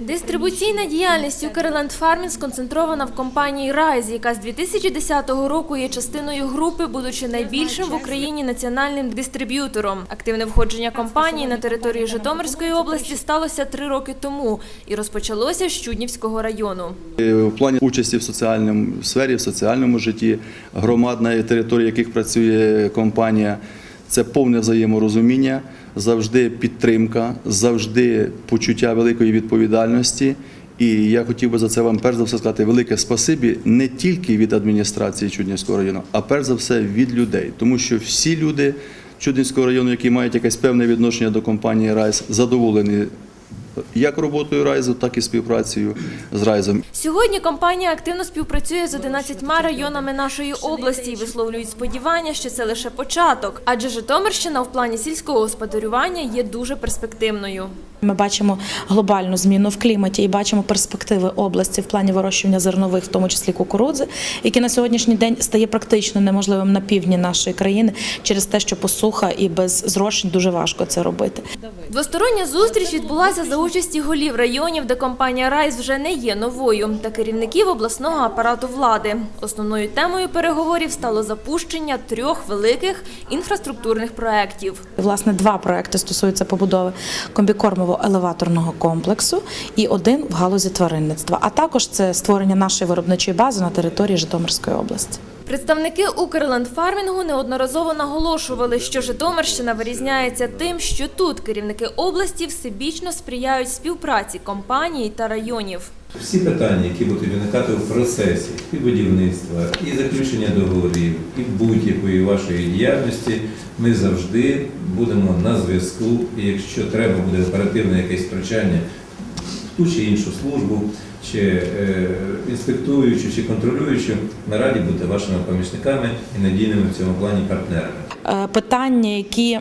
Дистрибуційна діяльність Укрленд Фармінг сконцентрована в компанії Райз, яка з 2010 року є частиною групи, будучи найбільшим в Україні національним дистриб'ютором. Активне входження компанії на територію Житомирської області сталося три роки тому і розпочалося з Чуднівського району. Е, В плані участі в соціальному сфері, в соціальному житті громад, на території яких працює компанія, це повне взаєморозуміння, завжди підтримка, завжди почуття великої відповідальності. І я хотів би за це вам перш за все сказати велике спасибі не тільки від адміністрації Чуднівського району, а перш за все від людей, тому що всі люди Чуднівського району, які мають якесь певне відношення до компанії Райс, задоволені як роботою Райзу, так і співпрацею з Райзом. Сьогодні компанія активно співпрацює з 11 районами нашої області і висловлюють сподівання, що це лише початок, адже Житомирщина в плані сільського господарювання є дуже перспективною. Ми бачимо глобальну зміну в кліматі і бачимо перспективи області в плані вирощування зернових, в тому числі кукурудзи, які на сьогоднішній день стає практично неможливим на півдні нашої країни через те, що посуха і без зрошень дуже важко це робити. Двостороння зустріч відбулася за участі голів районів, де компанія Райс вже не є новою, та керівників обласного апарату влади. Основною темою переговорів стало запущення трьох великих інфраструктурних проєктів. Власне, два проекти стосуються побудови комбікормово-елеваторного комплексу і один в галузі тваринництва. А також це створення нашої виробничої бази на території Житомирської області. Представники Укрлендфармінгу неодноразово наголошували, що Житомирщина вирізняється тим, що тут керівники області всебічно сприяють співпраці компаній та районів. Всі питання, які будуть виникати в процесі і будівництва, і заключення договорів, і будь-якої вашої діяльності, ми завжди будемо на зв'язку. І якщо треба буде оперативне якесь втручання ту чи іншу службу, чи е, інспектуючу, чи контролюючу, на раді бути вашими помічниками і надійними в цьому плані партнерами. Е, питання, які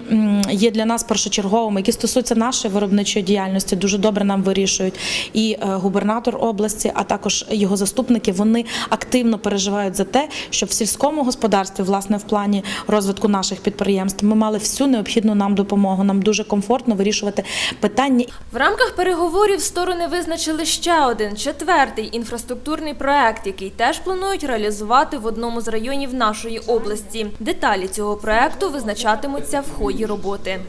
є для нас першочерговими, які стосуються нашої виробничої діяльності, дуже добре нам вирішують. І е, губернатор області, а також його заступники, вони активно переживають за те, щоб в сільському господарстві, власне, в плані розвитку наших підприємств, ми мали всю необхідну нам допомогу. Нам дуже комфортно вирішувати питання В рамках переговорів сторони визначили ще один четвертий інфраструктурний проект, який теж планують реалізувати в одному з районів нашої області. Деталі цього проекту визначатимуться в ході роботи.